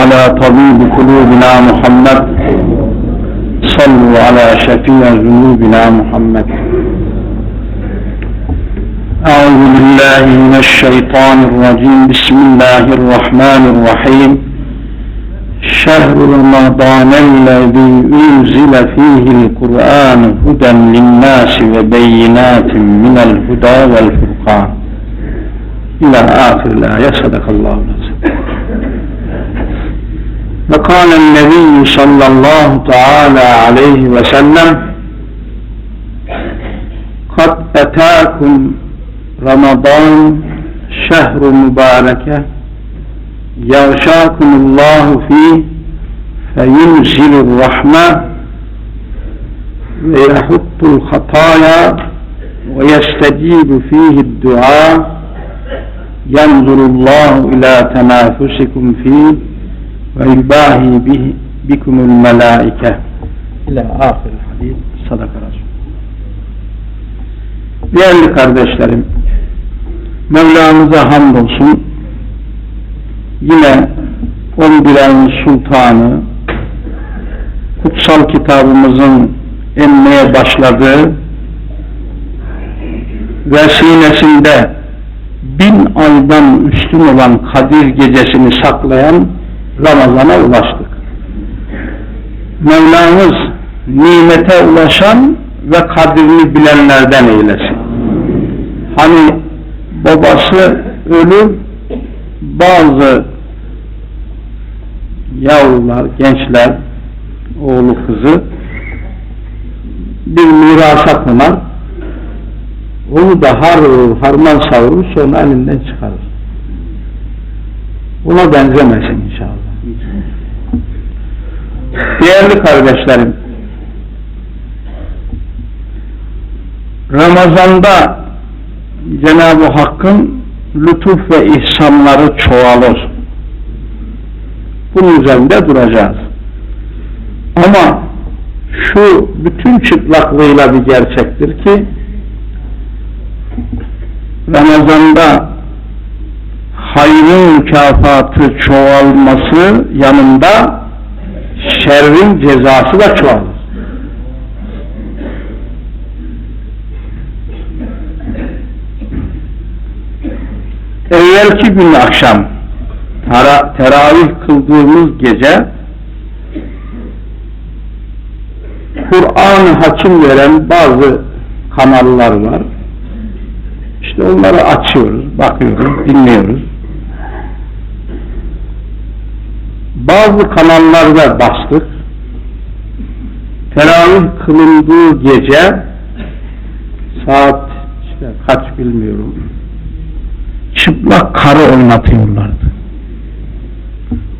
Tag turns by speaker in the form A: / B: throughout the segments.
A: على طبيب قلوبنا محمد. صلوا على شفيع ذنوبنا محمد. أعوذ بالله من الشيطان الرجيم. بسم الله الرحمن الرحيم. شهر رمضان الذي أنزل فيه القرآن هدى للناس وبينات من الهدى والفرقان. إلى آخر الآية صدق الله العظيم. وقال النبي صلى الله تعالى عليه وسلم قد أتاكم رمضان شهر مباركة يغشاكم الله فيه فينزل الرحمة ويحط الخطايا ويستجيب فيه الدعاء ينظر الله إلى تنافسكم فيه ve yubahi bikumul melaike. İla ahir hadis sadaka rasul. Değerli kardeşlerim Mevlamıza hamdolsun. Yine 11 ayın sultanı kutsal kitabımızın emmeye başladığı vesilesinde bin aydan üstün olan Kadir gecesini saklayan Ramazan'a ulaştık. Mevlamız nimete ulaşan ve kadrini bilenlerden eylesin. Hani babası ölür, bazı yavrular, gençler, oğlu kızı bir mirasa konar, onu da har harman savurur, sonra elinden çıkarır. Buna benzemesin inşallah. Değerli kardeşlerim, Ramazan'da Cenab-ı Hakk'ın lütuf ve ihsanları çoğalır. Bunun üzerinde duracağız. Ama şu bütün çıplaklığıyla bir gerçektir ki Ramazan'da hayrın mükafatı çoğalması yanında şerrin cezası da çoğalır. Evvelki gün akşam tera teravih kıldığımız gece Kur'an-ı Hakim veren bazı kanallar var. İşte onları açıyoruz, bakıyoruz, dinliyoruz. Bazı kanallarda bastık. Teravih kılındığı gece saat işte kaç bilmiyorum çıplak karı oynatıyorlardı.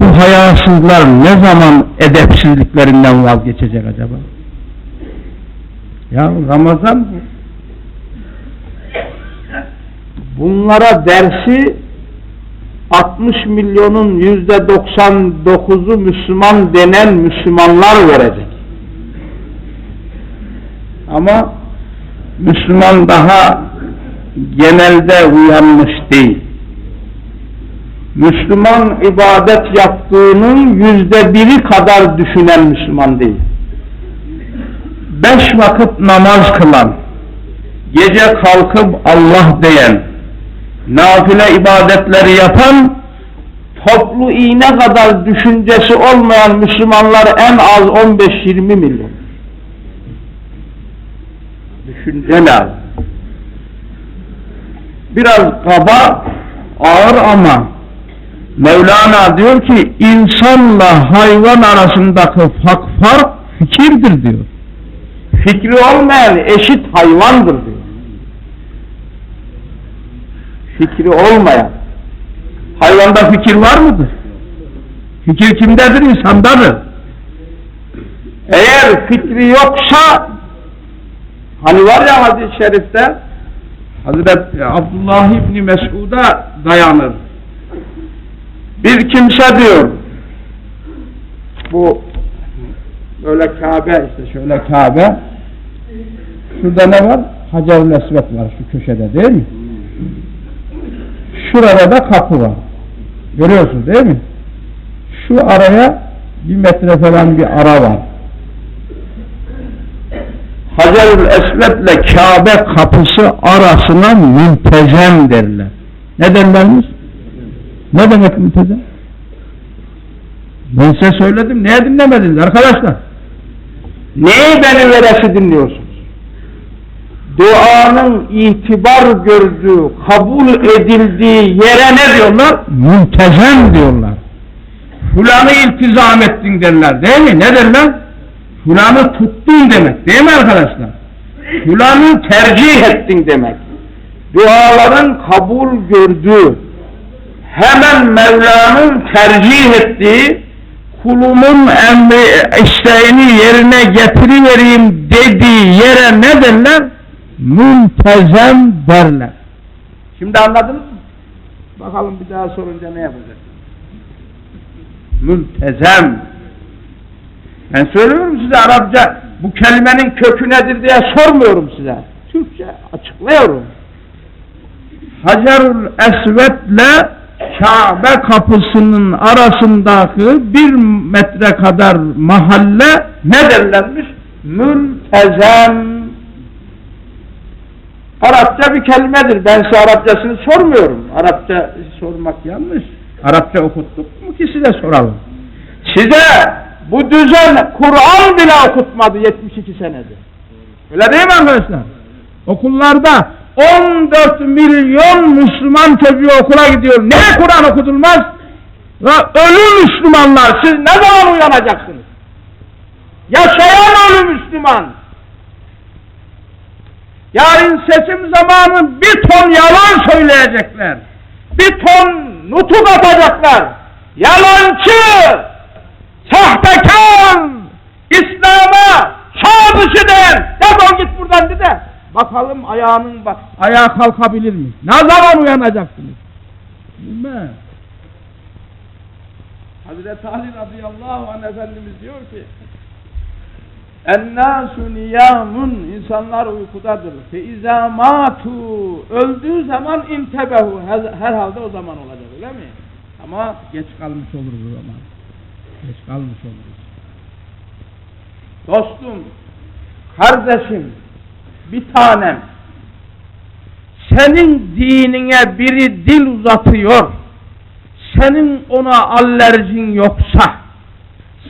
A: Bu hayasızlar ne zaman edepsizliklerinden vazgeçecek acaba? Ya Ramazan bu. Bunlara dersi 60 milyonun yüzde 99'u Müslüman denen Müslümanlar verecek. Ama Müslüman daha genelde uyanmış değil. Müslüman ibadet yaptığının yüzde biri kadar düşünen Müslüman değil. Beş vakit namaz kılan, gece kalkıp Allah diyen, nafile ibadetleri yapan, toplu iğne kadar düşüncesi olmayan Müslümanlar en az 15-20 milyon. Düşünce lazım. Biraz kaba, ağır ama Mevlana diyor ki insanla hayvan arasındaki fark, fark fikirdir diyor. Fikri olmayan eşit hayvandır diyor. Fikri olmayan. Hayvanda fikir var mıdır? Fikir kimdedir? İnsandadır. Eğer fikri yoksa hani var ya hadis-i şerifte Hazreti Abdullah İbni Mesud'a dayanır. Bir kimse diyor bu böyle Kabe işte şöyle Kabe şurada ne var? Hacer-ül Esvet var şu köşede değil mi? Şurada da kapı var. Görüyorsunuz değil mi? Şu araya bir metre falan bir ara var. Hacerül Esved'le Kabe kapısı arasına müntezem derler. Ne derlermiş? Ne demek müntezem? Ben size söyledim. Niye dinlemediniz arkadaşlar? Neyi beni veresi dinliyorsunuz? Duanın itibar gördüğü, kabul edildiği yere ne diyorlar? Müntezem diyorlar. Fulanı iltizam ettin derler değil mi? Ne derler? Fulanı tuttun demek değil mi arkadaşlar? Fulanı tercih ettin demek. Duaların kabul gördüğü, hemen Mevla'nın tercih ettiği, kulumun emri, isteğini yerine getirivereyim dediği yere ne derler? Müntezem derler. Şimdi anladınız mı? Bakalım bir daha sorunca ne yapacak? Müntezem. Ben söylüyorum size Arapça bu kelimenin kökü nedir diye sormuyorum size. Türkçe açıklıyorum. Hacerül Esved'le Kabe kapısının arasındaki bir metre kadar mahalle ne derlermiş? Mültezem. Arapça bir kelimedir. Ben size Arapçasını sormuyorum. Arapça sormak yanlış. Arapça okuttuk mu ki size soralım. Size bu düzen Kur'an bile okutmadı 72 senedir. Öyle değil mi arkadaşlar? Okullarda 14 milyon Müslüman çocuğu okula gidiyor. Niye Kur'an okutulmaz? Ya ölü Müslümanlar siz ne zaman uyanacaksınız? Yaşayan ölü Müslüman. Yarın seçim zamanı bir ton yalan söyleyecekler. Bir ton nutuk atacaklar. Yalancı, sahtekar, İslam'a çağ dışı der. Defol git buradan dedi. Bakalım ayağının bak ayağa kalkabilir mi? Ne zaman uyanacaksınız? Bilmem. Hazreti Ali radıyallahu anh Efendimiz diyor ki Ennâsü niyamun insanlar uykudadır. Fe izâ mâtu öldüğü zaman intebehu her, herhalde o zaman olacak öyle mi? Ama geç kalmış oluruz o zaman. Geç kalmış oluruz. Dostum, kardeşim, bir tanem senin dinine biri dil uzatıyor senin ona alerjin yoksa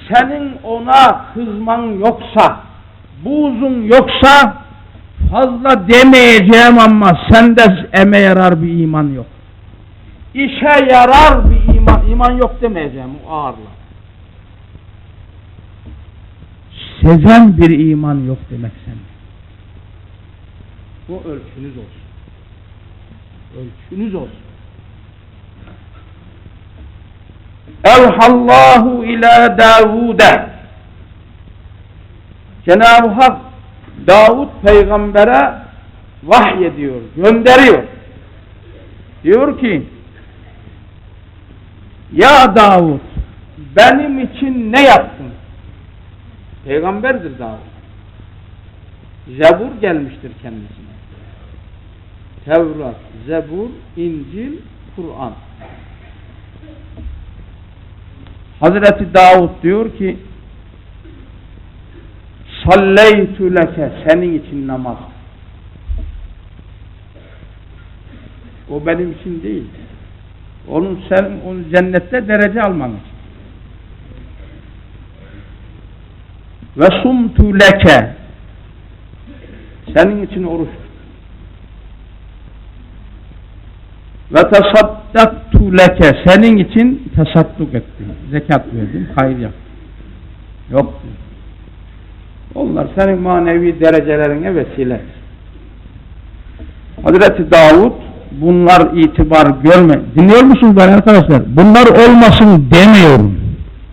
A: senin ona kızman yoksa buğzun yoksa fazla demeyeceğim ama sende eme yarar bir iman yok işe yarar bir iman iman yok demeyeceğim o ağırla sezen bir iman yok demek sende bu ölçünüz olsun. Ölçünüz olsun. Elhallahu ila Davud'e Cenab-ı Hak Davud peygambere vahyediyor, gönderiyor. Diyor ki Ya Davud benim için ne yaptın? Peygamberdir Davud. Zebur gelmiştir kendisine. Tevrat, Zebur, İncil, Kur'an. Hazreti Davud diyor ki Salleytü leke senin için namaz. O benim için değil. Onun sen onun cennette derece alman için. Ve sumtu leke senin için oruç ve tasaddaktu leke senin için tasadduk ettim. Zekat verdim, hayır yaptım. Yok. Onlar senin manevi derecelerine vesile. Hazreti Davud bunlar itibar görme. Dinliyor musunuz beni arkadaşlar? Bunlar olmasın demiyorum.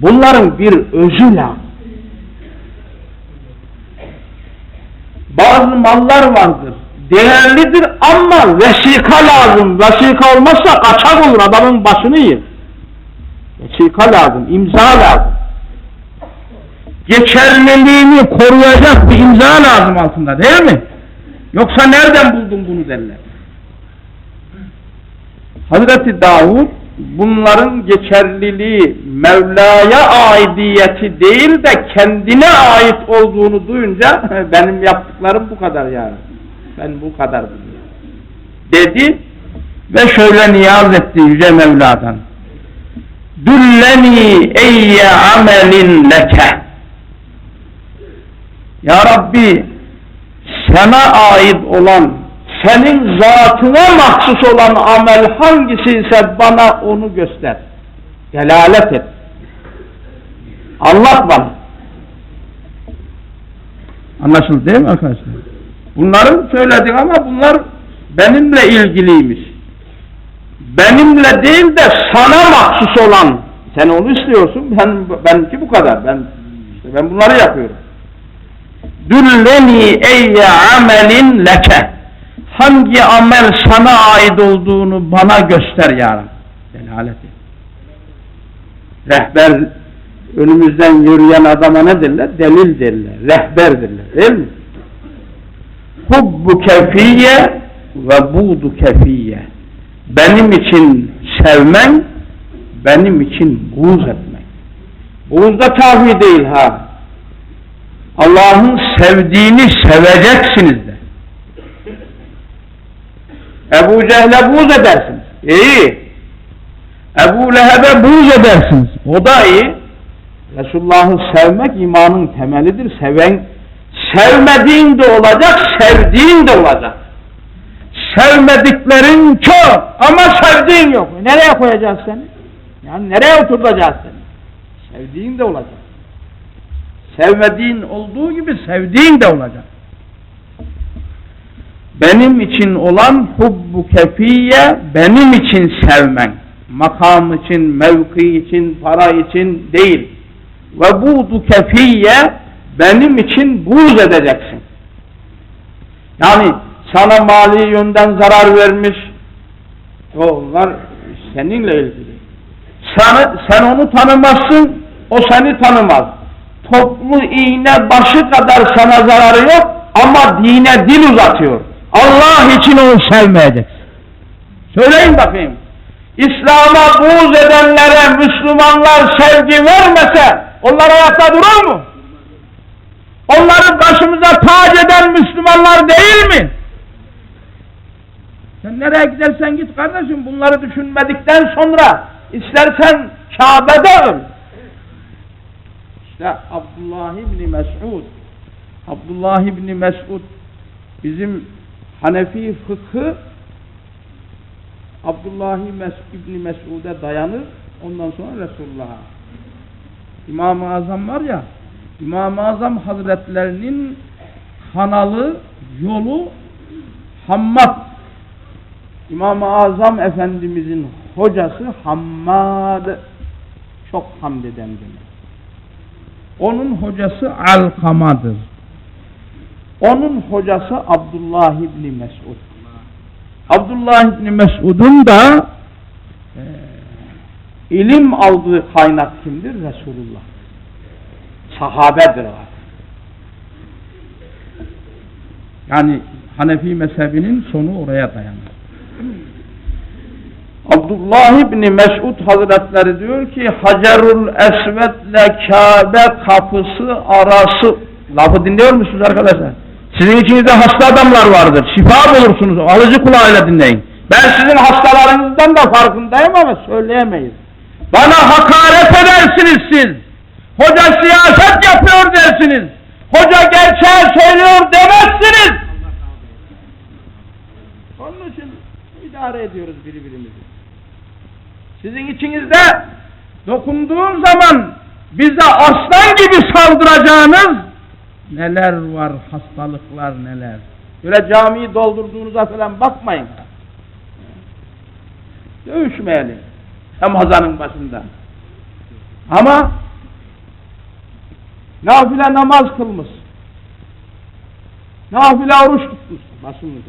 A: Bunların bir özü lazım. Bazı mallar vardır. Değerlidir ama vesika lazım. Vesika olmazsa kaçak olur adamın başını yer. Vesika lazım, imza lazım. Geçerliliğini koruyacak bir imza lazım altında değil mi? Yoksa nereden buldun bunu derler. Hazreti Davud bunların geçerliliği Mevla'ya aidiyeti değil de kendine ait olduğunu duyunca benim yaptıklarım bu kadar yani. Ben bu kadar biliyorum. Dedi ve şöyle niyaz etti Yüce Mevla'dan. Dülleni eyye amelin leke. Ya Rabbi sana ait olan senin zatına mahsus olan amel hangisi ise bana onu göster. Delalet et. Anlat bana. Anlaşıldı değil mi arkadaşlar? Bunları söyledik ama bunlar benimle ilgiliymiş. Benimle değil de sana mahsus olan. Sen onu istiyorsun. Ben benimki bu kadar. Ben işte ben bunları yapıyorum. Dülleni eyye amelin leke. Hangi amel sana ait olduğunu bana göster ya Rabbi. Delalet et. Rehber önümüzden yürüyen adama ne derler? Delil derler. Rehber derler. Değil mi? Hubbu kefiye ve buğdu kefiye. Benim için sevmen, benim için buğz etmek. Buğz da kafi değil ha. Allah'ın sevdiğini seveceksiniz de. Ebu Cehil'e buğz edersiniz. İyi. Ebu Leheb'e buğz edersiniz. O da iyi. Resulullah'ı sevmek imanın temelidir. Seven, sevmediğin de olacak, sevdiğin de olacak. Sevmediklerin çok ama sevdiğin yok. Nereye koyacağız seni? Yani nereye oturtacağız seni? Sevdiğin de olacak. Sevmediğin olduğu gibi sevdiğin de olacak. Benim için olan hubbu kefiye benim için sevmen. Makam için, mevki için, para için değil. Ve buğdu kefiye benim için buğz edeceksin. Yani sana mali yönden zarar vermiş. Onlar seninle ilgili. Sen, sen onu tanımazsın, o seni tanımaz. Toplu iğne başı kadar sana zararı yok ama dine dil uzatıyor. Allah için onu sevmeyeceksin. Söyleyin bakayım. İslam'a buğz edenlere Müslümanlar sevgi vermese onlar ayakta durur mu? Onları başımıza tac eden Müslümanlar değil mi? Sen nereye gidersen git kardeşim bunları düşünmedikten sonra istersen Kabe'de öl. İşte Abdullah İbni Mes'ud Abdullah İbni Mes'ud bizim Hanefi fıkhı Abdullah İbni Mes'ud'e dayanır ondan sonra Resulullah'a İmam-ı Azam var ya İmam-ı Azam Hazretlerinin kanalı yolu Hammad İmam-ı Azam Efendimizin hocası Hammad çok hamd eden demek. Onun hocası Alkama'dır. Onun hocası Abdullah İbni Mesud. Abdullah İbni Mesud'un da e, ilim aldığı kaynak kimdir? Resulullah. Sahabedir o. Yani Hanefi mezhebinin sonu oraya dayanır. Abdullah İbni Mesud Hazretleri diyor ki Hacerul Esved'le Kabe kapısı arası lafı dinliyor musunuz arkadaşlar? Sizin içinizde hasta adamlar vardır. Şifa bulursunuz. Alıcı kulağıyla dinleyin. Ben sizin hastalarınızdan da farkındayım ama söyleyemeyiz. Bana hakaret edersiniz siz. Hoca siyaset yapıyor dersiniz. Hoca gerçeği söylüyor demezsiniz. Onun için idare ediyoruz birbirimizi. Sizin içinizde dokunduğum zaman bize aslan gibi saldıracağınız neler var hastalıklar neler. Böyle camiyi doldurduğunuza falan bakmayın. Dövüşmeyelim. Ramazanın başında. Ama nafile namaz kılmış. Nafile oruç tutmuş. Başını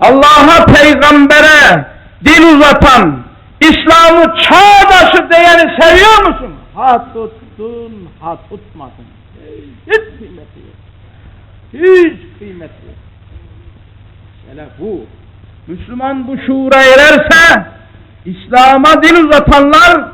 A: Allah'a peygambere dil uzatan, İslam'ı çağdaşı diyeni seviyor musun? Ha tuttun, ha tutmadın. Hiç kıymeti yok. Hiç kıymeti yok. Mesele bu. Müslüman bu şuura ererse İslam'a dil uzatanlar